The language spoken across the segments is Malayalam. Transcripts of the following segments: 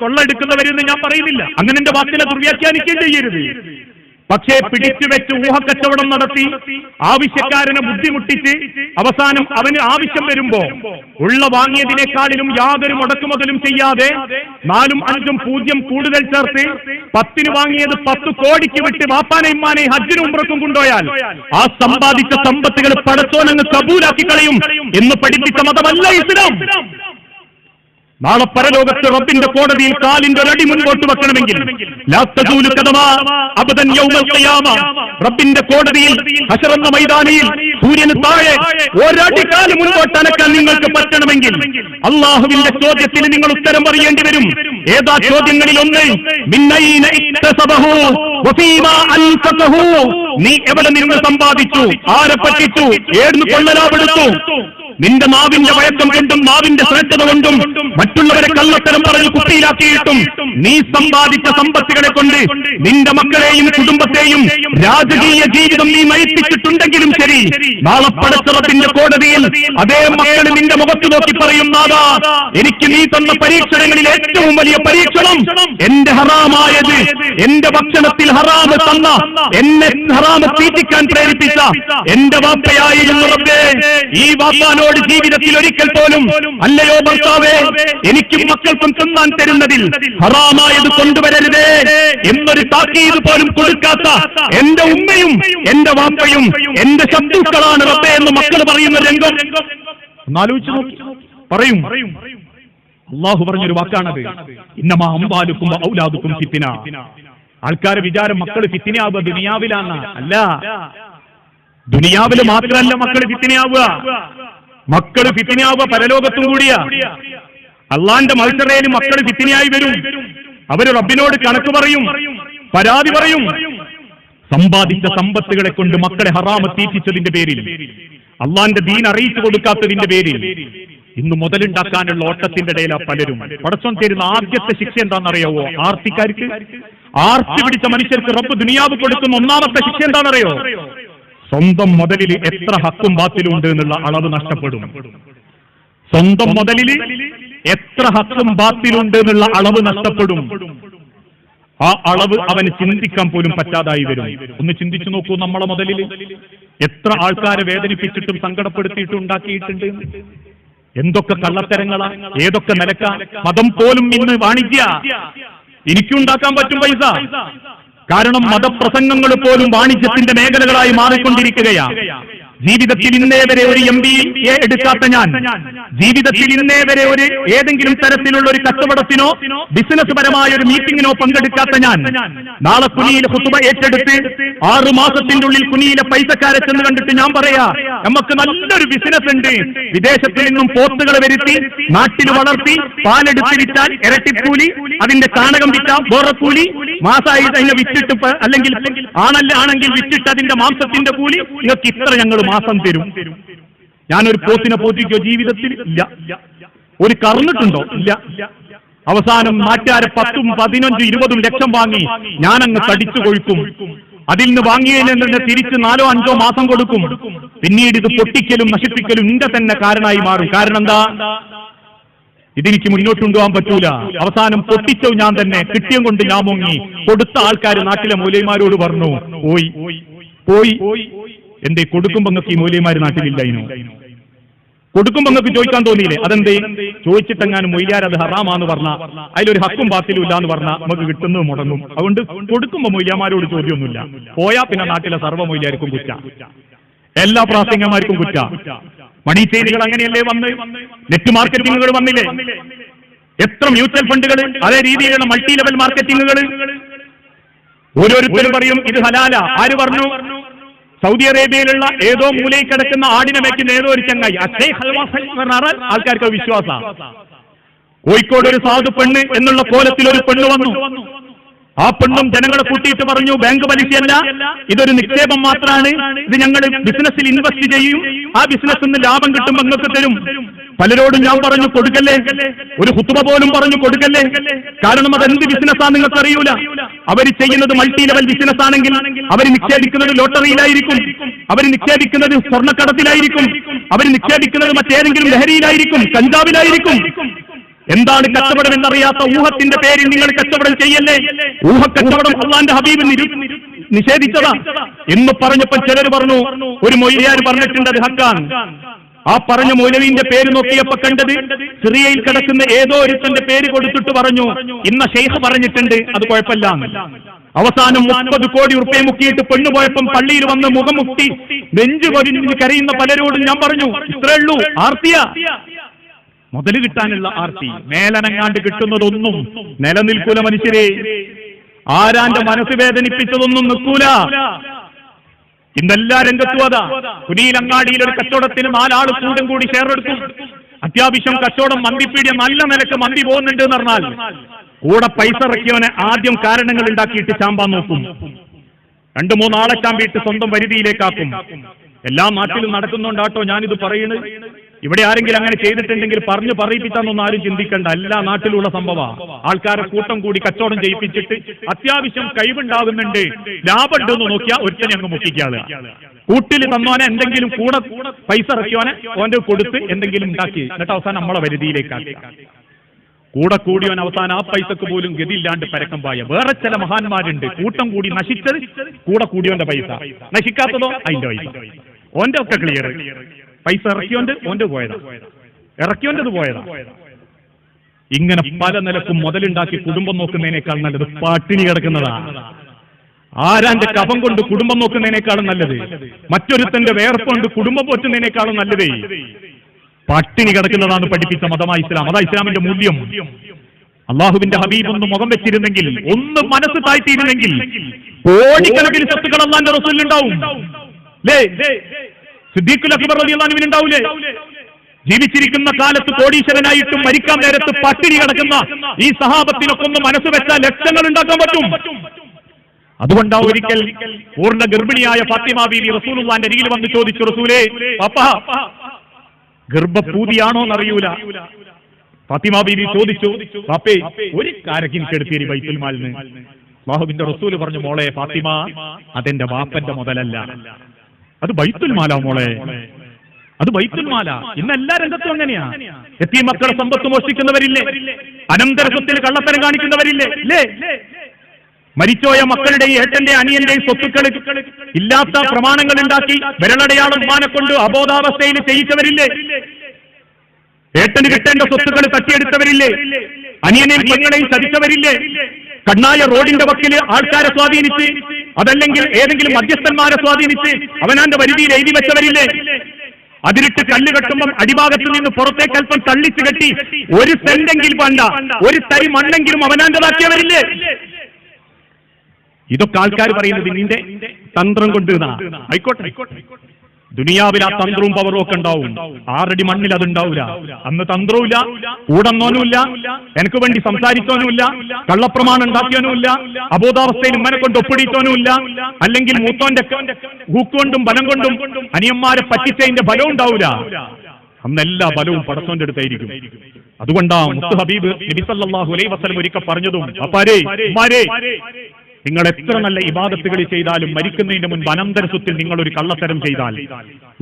കൊള്ളെടുക്കുന്നവരെന്ന് ഞാൻ പറയുന്നില്ല. അങ്ങനെ എന്റെ വാക്കിനെ ദുർവ്യാഖ്യാനിക്കുകയും ചെയ്യരുത്. പക്ഷേ പിടിച്ചുവെച്ച് ഊഹക്കച്ചവടം നടത്തി ആവശ്യക്കാരനെ ബുദ്ധിമുട്ടിച്ച് അവസാനം അവന് ആവശ്യം വരുമ്പോ ഉള്ള വാങ്ങിയതിനേക്കാളിലും യാതൊരു മുടക്കുമുതലും ചെയ്യാതെ നാലും അഞ്ചും പൂജ്യം കൂടുതൽ ചേർത്ത് പത്തിന് വാങ്ങിയത് പത്ത് കോടിക്ക് വിട്ട് വാപ്പാനെ ഇമ്മാനെ ഹജ്ജിനും ഉംറക്കും കൊണ്ടുപോയാൽ ആ സമ്പാദിച്ച സമ്പത്തുകൾ പടത്തോനങ്ങ് കബൂലാക്കി കളയും എന്ന് പഠിപ്പിച്ച മതമല്ല ഇസ്ലാം. നാളെ പരലോകത്ത് റബ്ബിന്റെ കോടതിയിൽ കാലിന്റെ ഒരടി മുൻപോട്ട് വെക്കണമെങ്കിൽ റബ്ബിന്റെ കോടതിയിൽ അശറന്ന മൈതാനിയിൽ സൂര്യന് താഴെ ഒരടി കാൽ മുൻപോട്ട് അനക്കാൻ നിങ്ങൾക്ക് പറ്റണമെങ്കിൽ അള്ളാഹുവിന്റെ ചോദ്യത്തിന് നിങ്ങൾ ഉത്തരം പറയേണ്ടി വരും. ഏതാ ചോദ്യങ്ങളിൽ ഒന്ന്? നീ എവിടെ നിന്ന് സമ്പാദിച്ചു? ആരെ പറ്റിച്ചു? ഏടുന്ന് കൊള്ളലാവെടുത്തു നിന്റെ നാവിന്റെ വയക്കം കൊണ്ടും നാവിന്റെ ശ്രദ്ധത കൊണ്ടും മറ്റുള്ളവരെ കള്ളത്തരം പറഞ്ഞ് കുട്ടിയിലാക്കിയിട്ടും നീ സമ്പാദിച്ച സമ്പത്തുകളെ കൊണ്ട് നിന്റെ മക്കളെയും കുടുംബത്തെയും രാജകീയ ജീവിതം നീ നയിപ്പിച്ചിട്ടുണ്ടെങ്കിലും ശരി. നാളെ പടച്ചറത്തിന്റെ കോടതിയിൽ അതേ മക്കൾ നിന്റെ മുഖത്ത് നോക്കി പറയും നാദാ എനിക്ക് നീ തന്ന പരീക്ഷണങ്ങളിൽ ഏറ്റവും വലിയ പരീക്ഷണം എന്റെ ഹറാമായത് എന്റെ ഭക്ഷണത്തിൽ ഹറാമ് തന്ന എന്നെ ഹറാമ് തീറ്റിക്കാൻ പ്രേരിപ്പിച്ച എന്റെ വാപ്പയായിരുന്നു ഈ ഈ വാപ്പാനോട് ജീവിതത്തിൽ ഒരിക്കൽ പോലും അല്ലയോ ഭർത്താവേ എനിക്കും മക്കൾക്കും തിന്നാൻ തരുന്നതിൽ ഹറാമായത് കൊണ്ടുവരരുതേ എന്നൊരു താക്കീത് പോലും കൊടുക്കാത്ത എന്റെ ഉമ്മയും എന്റെ വാപ്പയും എന്റെ ശത്രുക്കളാണ് റബ്ബേ എന്ന് മക്കൾ പറയുന്ന രംഗം. പറയും. അള്ളാഹു പറഞ്ഞൊരു വാക്കാണത്. ഇന്നമാ അമ്പാലുക്കും ഔലാദുക്കും ഫിത്തിന. ആൾക്കാരെ വിചാരം മക്കൾ ഫിത്തിനാവുക ദുനിയാവിലാണ് അല്ല. ദുനിയാവിൽ മാത്രമല്ല മക്കൾ ഫിത്തിനാവുക മക്കൾ ഫിത്തിനിയാവുക പരലോകത്തും കൂടിയാ. അള്ളാന്റെ മത്സരയിൽ മക്കൾ ഫിത്തിനിയായി വരും. അവർ റബ്ബിനോട് കണക്ക് പറയും പരാതി പറയും. സമ്പാദിച്ച സമ്പത്തുകളെ കൊണ്ട് മക്കളെ ഹറാമ തീറ്റിച്ചതിന്റെ പേരിൽ അള്ളാന്റെ ദീൻ അറിയിച്ചു കൊടുക്കാത്തതിന്റെ പേരിൽ ഇന്ന് മുതലുണ്ടാക്കാനുള്ള ഓട്ടത്തിന്റെ ഇടയിലാ പലരും. പടച്ചോൻ തരുന്ന ആദ്യത്തെ ശിക്ഷ എന്താണെന്നറിയാവോ? ആർത്തിക്കാർക്ക്? ആർത്തി പിടിച്ച മനുഷ്യർക്ക് റബ്ബ് ദുനിയാവ് കൊടുക്കുന്ന ഒന്നാമത്തെ ശിക്ഷ എന്താണെന്നറിയോ സ്വന്തം മുതലിൽ എത്ര ഹക്കും ബാത്തിലും ഉണ്ട് എന്നുള്ള അളവ് നഷ്ടപ്പെടും. സ്വന്തം മുതലിൽ എത്ര ഹക്കും ബാത്തിലുണ്ട് എന്നുള്ള അളവ് നഷ്ടപ്പെടും. ആ അളവ് അവന് ചിന്തിക്കാൻ പോലും പറ്റാതായി വരും. ഒന്ന് ചിന്തിച്ചു നോക്കൂ നമ്മളെ മുതലിൽ എത്ര ആൾക്കാരെ വേദനിപ്പിച്ചിട്ടും സങ്കടപ്പെടുത്തിയിട്ടും ഉണ്ടാക്കിയിട്ടുണ്ട്. എന്തൊക്കെ കള്ളത്തരങ്ങളാ ഏതൊക്കെ നിലക്ക മതം പോലും ഇന്ന് വാണിജ്യ. എനിക്കുണ്ടാക്കാൻ പറ്റും പൈസ. കാരണം മതപ്രസംഗങ്ങൾ പോലും വാണിജ്യത്തിന്റെ മേഖലകളായി മാറിക്കൊണ്ടിരിക്കുകയാ ജീവിതത്തിൽ ഇന്നേ വരെ ഒരു എം ബി എ എടുക്കാത്ത ഞാൻ. ജീവിതത്തിൽ ഇന്നേ വരെ ഒരു ഏതെങ്കിലും തരത്തിലുള്ള ഒരു കച്ചവടത്തിനോ ബിസിനസ് പരമായ ഒരു മീറ്റിംഗിനോ പങ്കെടുക്കാത്ത ഞാൻ. നാളെ കുനിയിൽ ഹുസുബ ഏറ്റെടുത്ത് ആറു മാസത്തിന്റെ ഉള്ളിൽ കുനിയിലെ പൈസക്കാരെ ചെന്ന് കണ്ടിട്ട് ഞാൻ പറയാ നമുക്ക് നല്ലൊരു ബിസിനസ് ഉണ്ട്. വിദേശത്തിൽ നിന്നും പോത്തുകളെ വരുത്തി നാട്ടിൽ വളർത്തി പാലെടുത്ത് വിറ്റാൽ ഇരട്ടിക്കൂലി അതിന്റെ ചാണകം വിറ്റാം ബോറക്കൂലി കൂലി മാസമായി അതിനെ വിറ്റിട്ട് അല്ലെങ്കിൽ ആണല്ല ആണെങ്കിൽ വിറ്റിട്ട് അതിന്റെ മാംസത്തിന്റെ കൂലി നിങ്ങൾക്ക് ഇത്ര ഞങ്ങൾ മാസം തരും. ഞാനൊരു പോത്തിനെ പോറ്റിക്കോ ജീവിതത്തിൽ? ഇല്ല. ഒരു കറന്നിട്ടുണ്ടോ? ഇല്ല. അവസാനം നാട്ടുകാരെ പത്തും പതിനഞ്ചും ഇരുപതും ലക്ഷം വാങ്ങി ഞാനങ്ങ് തടിച്ചു കൊഴുക്കും. അതിൽ നിന്ന് വാങ്ങിയതിൽ നിന്ന് തിരിച്ച് നാലോ അഞ്ചോ മാസം കൊടുക്കും. പിന്നീട് ഇത് പൊട്ടിക്കലും നശിപ്പിക്കലും നിന്റെ തന്നെ കാരണമായി മാറും. കാരണം എന്താ? ഇതെനിക്ക് മുന്നോട്ട് കൊണ്ടുപോകാൻ പറ്റൂല. അവസാനം പൊട്ടിച്ചോ ഞാൻ തന്നെ. കിട്ടിയും കൊണ്ട് ഞാൻ മുങ്ങി. കൊടുത്ത ആൾക്കാർ നാട്ടിലെ മൂലയന്മാരോട് പറഞ്ഞു പോയി പോയി എന്തേ കൊടുക്കുമ്പോ നിങ്ങൾക്ക് ഈ മൂലയന്മാര് നാട്ടിലില്ല ഇനോ? കൊടുക്കുമ്പോ നിങ്ങൾക്ക് ചോദിക്കാൻ തോന്നിയില്ലേ? അതെന്തേ? ചോദിച്ചിട്ടെങ്ങാനും മൊയ്യാർ അത് ഹറാമാന്ന് പറഞ്ഞ അതിലൊരു ഹക്കും പാത്തിലും എന്ന് പറഞ്ഞാൽ നമുക്ക് കിട്ടുന്നത് മുടങ്ങും. അതുകൊണ്ട് കൊടുക്കുമ്പോ മൊയ്യാമാരോട് ചോദ്യമൊന്നുമില്ല. പോയാ പിന്നെ നാട്ടിലെ സർവ മൊയ്യാർക്കും കുറ്റ. എല്ലാ പ്രാസംഗന്മാർക്കും കുറ്റ. മണി ചെയിനുകൾ അങ്ങനെയല്ലേ വന്ന്? നെറ്റ് മാർക്കറ്റിങ്ങുകൾ വന്നില്ലേ? എത്ര മ്യൂച്വൽ ഫണ്ടുകൾ അതേ രീതിയിലുള്ള മൾട്ടി ലെവൽ മാർക്കറ്റിങ്ങുകൾ ഓരോരുത്തരും പറയും ഇത് ഹലാല. ആര് പറഞ്ഞു? സൗദി അറേബ്യയിലുള്ള ഏതോ മൂലയിൽ കിടക്കുന്ന ആടിനെ വെക്കുന്ന ഏതോ ഒരു ചങ്ങായി. അക്ഷയ് ഹൽവാസ് എന്ന് പറഞ്ഞാൽ ആൾക്കാർക്ക് വിശ്വാസ കോഴിക്കോട് ഒരു സാധു പെണ്ണ് എന്നുള്ള കോലത്തിൽ ഒരു പെണ്ണ് വന്നു. ആ പെണ്ണും ജനങ്ങളെ കൂട്ടിയിട്ട് പറഞ്ഞു ബാങ്ക് പലിശയല്ല ഇതൊരു നിക്ഷേപം മാത്രമാണ്. ഇത് ഞങ്ങൾ ബിസിനസ്സിൽ ഇൻവെസ്റ്റ് ചെയ്യും. ആ ബിസിനസ് നിന്ന് ലാഭം കിട്ടുമ്പോൾ നിങ്ങൾക്ക് തരും. പലരോടും ഞാൻ പറഞ്ഞു കൊടുക്കല്ലേ. ഒരു കുത്തുമ പോലും പറഞ്ഞു കൊടുക്കല്ലേ. കാരണം അതെന്ത് ബിസിനസ്സാണ് നിങ്ങൾക്ക് അറിയൂല. അവർ ചെയ്യുന്നത് മൾട്ടി ലെവൽ ബിസിനസ് ആണെങ്കിൽ അവർ നിക്ഷേപിക്കുന്നത് ലോട്ടറിയിലായിരിക്കും. അവർ നിക്ഷേപിക്കുന്നത് സ്വർണക്കടത്തിലായിരിക്കും. അവർ നിക്ഷേപിക്കുന്നത് മറ്റേതെങ്കിലും ലഹരിയിലായിരിക്കും കഞ്ചാവിലായിരിക്കും. എന്താണ് കച്ചവടം എന്നറിയാത്ത ഊഹത്തിന്റെ പേരിൽ നിങ്ങൾ കച്ചവടം ചെയ്യല്ലേ? ഊഹ കച്ചവടം അള്ളാന്റെ ഹബീബ് നിഷേധിച്ചതാ. എന്ന് പറഞ്ഞപ്പോൾ ചിലർ പറഞ്ഞു ഒരു മൊയ്യാർ പറഞ്ഞിട്ടുണ്ട് അത് ഹക്കാൻ ആ പറഞ്ഞ മൗലവിന്റെ പേര് നോക്കിയപ്പോ കണ്ടത് സിറിയയിൽ കിടക്കുന്ന ഏതോ ഒരുത്തന്റെ പേര് കൊടുത്തിട്ട് പറഞ്ഞു. ഇന്ന ഷെയ്ഖ് പറഞ്ഞിട്ടുണ്ട് അത് കുഴപ്പമില്ല. അവസാനം മുപ്പത് കോടി ഉറുപ്പയെ മുക്കിയിട്ട് പെണ്ണുപോയപ്പം പള്ളിയിൽ വന്ന് മുഖം മുട്ടി. നെഞ്ചു കൊരിഞ്ഞ് കരയുന്ന പലരോടും ഞാൻ പറഞ്ഞു. ഇത്രേ ഉള്ളൂ. ആർത്തിയ? മുതൽ കിട്ടാനുള്ള ആർത്തി. മേലനങ്ങാണ്ട് കിട്ടുന്നതൊന്നും നിലനിൽക്കൂല മനുഷ്യരെ. ആരാന്റെ മനസ്സ് വേദനിപ്പിച്ചതൊന്നും നിൽക്കൂല. ഇന്നെല്ലാ രംഗത്തും അതാ. കുനിയിലങ്ങാടിയിൽ ഒരു കച്ചവടത്തിന് നാലാൾ കൂടും കൂടി എടുക്കും. അത്യാവശ്യം കച്ചവടം മന്തിപ്പീടിയ നല്ല നിലയ്ക്ക് മന്തി പോകുന്നുണ്ട് എന്ന് പറഞ്ഞാൽ കൂടെ പൈസ ഇറക്കിയവനെ ആദ്യം കാരണങ്ങൾ ഉണ്ടാക്കിയിട്ട് ചാമ്പാൻ നോക്കും. രണ്ടു മൂന്നാളെ ചാമ്പിയിട്ട് സ്വന്തം പരിധിയിലേക്കാക്കും. എല്ലാ നാട്ടിലും നടക്കുന്നുണ്ടാട്ടോ ഞാനിത് പറയുന്നത് ഇവിടെ ആരെങ്കിലും അങ്ങനെ ചെയ്തിട്ടുണ്ടെങ്കിൽ പറഞ്ഞു പറയിപ്പിച്ചാന്നൊന്നും ആരും ചിന്തിക്കണ്ട. എല്ലാ നാട്ടിലുള്ള സംഭവ ആൾക്കാരെ കൂട്ടം കൂടി കച്ചവടം ചെയ്യിപ്പിച്ചിട്ട് അത്യാവശ്യം കഴിവുണ്ടാകുന്നുണ്ട്. ലാഭമുണ്ടെന്ന് നോക്കിയാൽ ഒരുത്തനെ അങ്ങ് മുട്ടിക്കാതെ കൂട്ടിൽ തന്നോനെ എന്തെങ്കിലും കൂടെ പൈസ ഇറക്കിയോനെ ഓന്റെ കൊടുത്ത് എന്തെങ്കിലും ഉണ്ടാക്കി. എന്നിട്ട് അവസാനം നമ്മളെ വരുതിയിലേക്കാക്കി കൂടെ കൂടിയവൻ അവസാനം ആ പൈസക്ക് പോലും ഗതിയില്ലാണ്ട് പരക്കം പായ. വേറെ ചില മഹാന്മാരുണ്ട്. കൂട്ടം കൂടി നശിച്ചത് കൂടെ കൂടിയവന്റെ പൈസ. നശിക്കാത്തതോ? അതിന്റെ പൈസ. ഓന്റെ ഒക്കെ ക്ലിയർ പൈസ ഇറക്കിയോണ്ട് ഓന്റെ പോയതാ. ഇറക്കിയോന്റത് പോയതാ. ഇങ്ങനെ പല നിലക്കും മുതലുണ്ടാക്കി കുടുംബം നോക്കുന്നതിനേക്കാൾ നല്ലത് പട്ടിണി കിടക്കുന്നതാ. ആരാന്റെ കഫം കൊണ്ട് കുടുംബം നോക്കുന്നതിനേക്കാളും നല്ലത്? മറ്റൊരുത്തന്റെ വേർപ്പ് കൊണ്ട് കുടുംബം പോറ്റുന്നതിനേക്കാളും നല്ലതേ? പട്ടിണി കിടക്കുന്നതാണ് പഠിപ്പിച്ച മതമായ ഇസ്ലാം. അതാ ഇസ്ലാമിന്റെ മൂല്യം. അള്ളാഹുവിന്റെ ഹബീബ് ഒന്ന് മുഖം വെച്ചിരുന്നെങ്കിൽ ഒന്ന് മനസ്സ് താഴ്ത്തിയിരുന്നെങ്കിൽ കോടിക്കണക്കിന് സ്വത്തുക്കൾ അള്ളാന്റെ റസൂലുണ്ടാവും സിദ്ദീഖുൽ അക്ബർ റളിയല്ലാഹുവിന് ഉണ്ടാവൂലേ? ജീവിച്ചിരിക്കുന്ന കാലത്ത് കോടീശ്വരനായിട്ടും മരിക്കാൻ നേരത്ത് പട്ടിണി കിടക്കുന്ന ഈ സഹാബത്തിനൊക്കെ ഒന്ന് മനസ്സ് വെച്ചാൽ ലക്ഷങ്ങൾ ഉണ്ടാക്കാൻ പറ്റും. അതുകൊണ്ടാ ഒരിക്കൽ പൂർണ ഗർഭിണിയായ ഫാത്തിമ ബീവി റസൂലുള്ളാന്റെ അരികിൽ വന്ന് ചോദിച്ചു റസൂലേ പപ്പ ഗർഭപൂതിയാണോ എന്നറിയൂല? ഫാത്തിമ ബീവി ചോദിച്ചു പാപ്പേ ഒരു കാരക്കിൻ കെടുത്തിരി ബൈത്തുൽ മാലിന്. ബാഹുബിന്റെ റസൂൽ പറഞ്ഞു മോളെ ഫാത്തിമ അതെന്റെ വാപ്പന്റെ മുതലല്ല. അത് ബൈത്തുൽ മാല മോളെ. അത് ബൈത്തുൽ മാല. ഇന്ന് എല്ലാ രംഗത്തും അങ്ങനെയാ. എത്തി മക്കളെ സമ്പത്ത് മോഷ്ടിക്കുന്നവരില്ലേ? അനന്തരസ്വത്തിൽ കള്ളത്തരം കാണിക്കുന്നവരില്ലേ? ഇല്ലേ മരിച്ചോയ മക്കളുടെയും ഏട്ടന്റെ അനിയന്റെയും സ്വത്തുക്കൾ ഇല്ലാത്ത പ്രമാണങ്ങൾ ഉണ്ടാക്കി വിരളടയാളം മാനെ കൊണ്ട് അബോധാവസ്ഥയിൽ ചെയ്യിച്ചവരില്ലേ? ഏട്ടന് കിട്ടേണ്ട സ്വത്തുക്കൾ തട്ടിയെടുത്തവരില്ലേ? അനിയനെയും പെങ്ങളെയും ചതിച്ചവരില്ലേ? കണ്ണായ റോഡിന്റെ വക്കിൽ ആൾക്കാരെ സ്വാധീനിച്ച് അതല്ലെങ്കിൽ ഏതെങ്കിലും മധ്യസ്ഥന്മാരെ സ്വാധീനിച്ച് അവനാന്റെ പരിധിയിൽ എഴുതി വെച്ചവരില്ലേ? അതിരിട്ട് കല്ല് കെട്ടുമ്പോൾ അടിഭാഗത്ത് നിന്ന് പുറത്തേക്ക് അല്പം തള്ളിച്ചു കെട്ടി ഒരു സെന്റെങ്കിൽ വേണ്ട. ഒരു തരി മണ്ണെങ്കിലും അവനാന്റേതാക്കിയവരില്ലേ? ഇതൊക്കെ ആൾക്കാർ പറയുന്നത് നിന്റെ തന്ത്രം കൊണ്ട് ആയിക്കോട്ടെ. ആയിക്കോട്ടെ. ദുനിയാവിൽ ആ തന്ത്രവും പവറും ഒക്കെ ഉണ്ടാവും. ആറടി മണ്ണിൽ അത് ഉണ്ടാവില്ല അന്ന് തന്ത്രവുമില്ല കൂടന്നോനുമില്ല എനിക്ക് വേണ്ടി സംസാരിച്ചോനുമില്ല കള്ളപ്രമാണം ഉണ്ടാക്കിയവനുമില്ല അബോധാവസ്ഥയിൽ ഉമ്മനെ കൊണ്ട് ഒപ്പിടിച്ചോനുമില്ല അല്ലെങ്കിൽ മൂത്തോന്റെ ഹൂക്കൊണ്ടും ബലം കൊണ്ടും അനിയന്മാരെ പറ്റിച്ചതിന്റെ ബലം ഉണ്ടാവില്ല അന്ന് എല്ലാ ബലവും പടത്തോന്റെ അടുത്തായിരിക്കും. അതുകൊണ്ടാണ് മുത്ത് ഹബീബ് നബി അലൈഹി വസല്ലം ഒരിക്കൽ പറഞ്ഞതും അപ്പാരേ നിങ്ങൾ എത്ര നല്ല ഇബാദത്തുകൾ ചെയ്താലും മരിക്കുന്നതിന് മുൻപ് അനന്തരസ്വത്തിൽ നിങ്ങൾ ഒരു കള്ളത്തരം ചെയ്താൽ.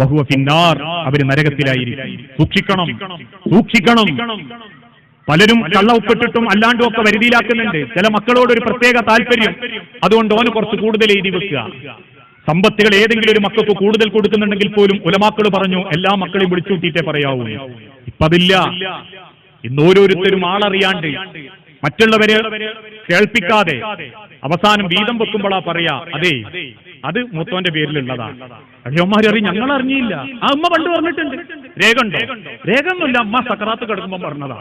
ബഹുവ പിന്നാർ അവർ നരകത്തിലായിരിക്കും. സൂക്ഷിക്കണം. സൂക്ഷിക്കണം. പലരും കള്ള ഉപ്പിട്ടിട്ടും അല്ലാണ്ടും ഒക്കെ വരുതിയിലാക്കുന്നുണ്ട്. ചില മക്കളോട് ഒരു പ്രത്യേക താല്പര്യം. അതുകൊണ്ട് ഓന് കുറച്ച് കൂടുതൽ എഴുതി വെക്കുക. സമ്പത്തുകൾ ഏതെങ്കിലും ഒരു മക്കൾക്ക് കൂടുതൽ കൊടുക്കുന്നുണ്ടെങ്കിൽ പോലും ഉലമാക്കൾ പറഞ്ഞു എല്ലാ മക്കളെയും വിളിച്ചുകൂട്ടിയിട്ടേ പറയാവൂ. ഇപ്പതില്ല. ഇന്ന് ഓരോരുത്തരും ആളറിയാണ്ട് മറ്റുള്ളവരെ കേൾപ്പിക്കാതെ അവസാനം വീതം വെക്കുമ്പോഴാ പറയാ അതെ അത് മൂത്തോന്റെ പേരിലുള്ളതാണ് അടിയന്മാർ അറിയും ഞങ്ങൾ അറിഞ്ഞില്ല. ആ അമ്മ പണ്ട് പറഞ്ഞിട്ടുണ്ട് രേഖ ഉണ്ടോ രേഖ ഒന്നുമില്ല അമ്മ സക്രാത്ത് കിടക്കുമ്പോ പറഞ്ഞതാ.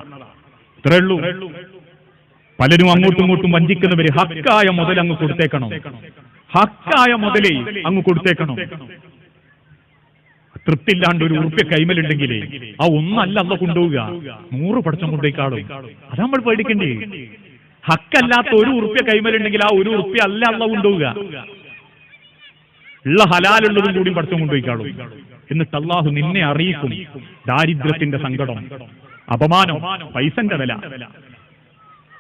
ഇത്രേ ഉള്ളൂ. പലരും അങ്ങോട്ടും ഇങ്ങോട്ടും വഞ്ചിക്കുന്നവര് ഹക്കായ മുതൽ അങ്ങ് കൊടുത്തേക്കണം. ഹക്കായ മുതലേ അങ്ങ് കൊടുത്തേക്കണം. തൃപ്തില്ലാണ്ട് ഒരു ഉറുപ്പ്യ കൈമലുണ്ടെങ്കിൽ ആ ഒന്നല്ല അല്ല കൊണ്ടുപോവുക. നൂറ് പടച്ചം കൊണ്ടേക്കാളും. അത് നമ്മൾ പേടിക്കണ്ടേ ഹക്കല്ലാത്ത ഒരു ഉറുപ്പ്യ കൈമലുണ്ടെങ്കിൽ ആ ഒരു ഉറുപ്പ്യ അല്ല അല്ല കൊണ്ടുപോവുക. ഉള്ള ഹലാലുള്ളതും കൂടി പടച്ചം കൊണ്ടുപോയിക്കാളും. എന്നിട്ട് അള്ളാഹു നിന്നെ അറിയിക്കും ദാരിദ്ര്യത്തിന്റെ സങ്കടം. അപമാനം പൈസന്റെ വില.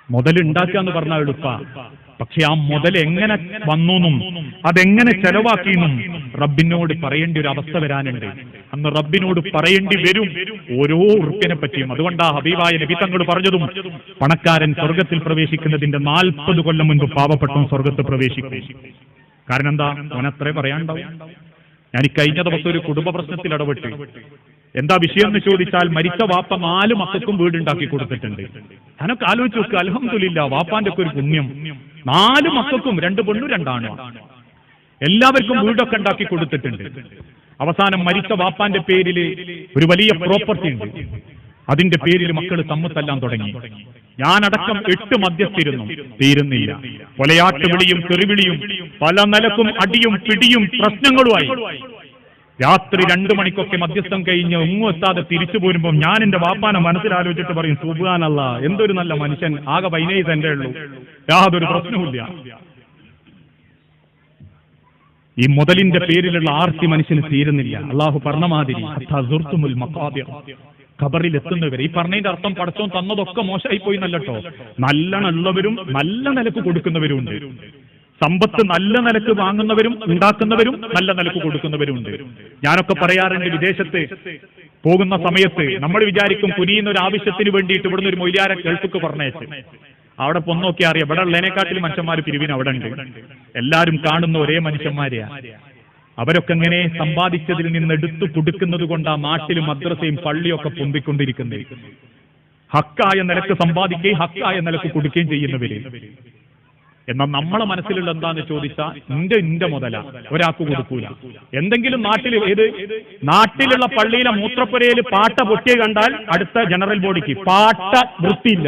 മുതലുണ്ടാക്കുക എന്ന് പറഞ്ഞാൽ എളുപ്പ. പക്ഷെ ആ മുതൽ എങ്ങനെ വന്നുന്നും അതെങ്ങനെ ചെലവാക്കിയെന്നും റബ്ബിനോട് പറയേണ്ട ഒരു അവസ്ഥ വരാനുണ്ട്. അന്ന് റബ്ബിനോട് പറയേണ്ടി വരും ഓരോ ഉറുപ്പിനെ പറ്റിയും. അതുകൊണ്ടാ ഹബീബായ നബി തങ്ങൾ പറഞ്ഞതും പണക്കാരൻ സ്വർഗത്തിൽ പ്രവേശിക്കുന്നതിന്റെ നാൽപ്പത് കൊല്ലം മുൻപ് പാവപ്പെട്ടവൻ സ്വർഗത്ത് പ്രവേശിക്കും. കാരണം എന്താ? അവനത്ര പറയാനുണ്ടാവും. ഞാൻ ഈ കഴിഞ്ഞ ദിവസം ഒരു കുടുംബ പ്രശ്നത്തിൽ ഇടപെട്ട്. എന്താ വിഷയം എന്ന് ചോദിച്ചാൽ മരിച്ച വാപ്പ നാല് മക്കൾക്കും വീടുണ്ടാക്കി കൊടുത്തിട്ടുണ്ട്. ഞാനൊക്കെ ആലോചിച്ച് നോക്കുക അലഹമില്ല വാപ്പാന്റെ ഒക്കെ ഒരു പുണ്യം. നാല് മക്കൾക്കും രണ്ട് പെണ്ണും രണ്ടാണ്. എല്ലാവർക്കും വീടൊക്കെ ഉണ്ടാക്കി കൊടുത്തിട്ടുണ്ട്. അവസാനം മരിച്ച വാപ്പാന്റെ പേരിൽ ഒരു വലിയ പ്രോപ്പർട്ടി ഉണ്ട്. അതിന്റെ പേരിൽ മക്കൾ തമ്മത്തെല്ലാം തുടങ്ങി. ഞാനടക്കം എട്ട് മദ്യത്തിരുന്നു തീരുന്നില്ല. കൊലയാട്ട് വിളിയും തെറിവിളിയും പല നിലക്കും അടിയും പിടിയും പ്രശ്നങ്ങളുമായി. രാത്രി രണ്ടു മണിക്കൊക്കെ മധ്യസ്ഥം കഴിഞ്ഞ് ഒന്നും എത്താതെ തിരിച്ചു പോരുമ്പോൾ ഞാൻ എന്റെ വാപ്പാനെ മനസ്സിലാലോചിച്ചിട്ട് പറയും സുബാനല്ല എന്തൊരു നല്ല മനുഷ്യൻ. ആകെ പൈനൈസ് എന്റെ ഉള്ളൂ. യാതൊരു പ്രശ്നവുമില്ല. ഈ മുതലിന്റെ പേരിലുള്ള ആർത്തി മനുഷ്യന് തീരുന്നില്ല. അള്ളാഹു പറഞ്ഞ മാതിരി. ഖബറിൽ എത്തുന്നവരെ ഈ പറഞ്ഞതിന്റെ അർത്ഥം പടച്ചോൻ തന്നതൊക്കെ മോശമായി പോയി നല്ലട്ടോ നല്ലവരും നല്ല നിലയ്ക്ക് കൊടുക്കുന്നവരും ഉണ്ട് സമ്പത്ത് നല്ല നിലയ്ക്ക് വാങ്ങുന്നവരും ഉണ്ടാക്കുന്നവരും നല്ല നിലയ്ക്ക് കൊടുക്കുന്നവരും ഉണ്ട് ഞാനൊക്കെ പറയാറുണ്ട് വിദേശത്ത് പോകുന്ന സമയത്ത് നമ്മൾ വിചാരിക്കും കുനിയുന്ന ഒരു ആവശ്യത്തിന് വേണ്ടിയിട്ട് ഇവിടുന്ന് ഒരു മൊയ്യാരെ കേൾപ്പൊക്കെ പറഞ്ഞേച്ച് അവിടെ പൊന്നോക്കി അറിയാം. ഇവിടെ ഉള്ളതിനെക്കാട്ടിൽ മനുഷ്യന്മാർ പിരിവിന് അവിടെ ഉണ്ട്. എല്ലാവരും കാണുന്ന ഒരേ മനുഷ്യന്മാരെയാ. അവരൊക്കെ എങ്ങനെ സമ്പാദിച്ചതിൽ നിന്ന് എടുത്തു കൊടുക്കുന്നത് കൊണ്ട് ആ നാട്ടിൽ മദ്രസയും പള്ളിയൊക്കെ പൊന്തിക്കൊണ്ടിരിക്കുന്നത്. ഹക്കായ നിലയ്ക്ക് സമ്പാദിക്കുകയും ഹക്കായ നിലയ്ക്ക് കൊടുക്കുകയും ചെയ്യുന്നവര്. എന്നാൽ നമ്മളെ മനസ്സിലുള്ള എന്താന്ന് ചോദിച്ചാൽ ഇന്റെ ഇന്റെ മുതല. ഒരാൾക്ക് കൊടുക്കൂല. എന്തെങ്കിലും നാട്ടിൽ ഏത്? നാട്ടിലുള്ള പള്ളിയിലെ മൂത്രപ്പുരയിൽ പാട്ട പൊട്ടിയ കണ്ടാൽ അടുത്ത ജനറൽ ബോഡിക്ക് പാട്ട വൃത്തിയില്ല.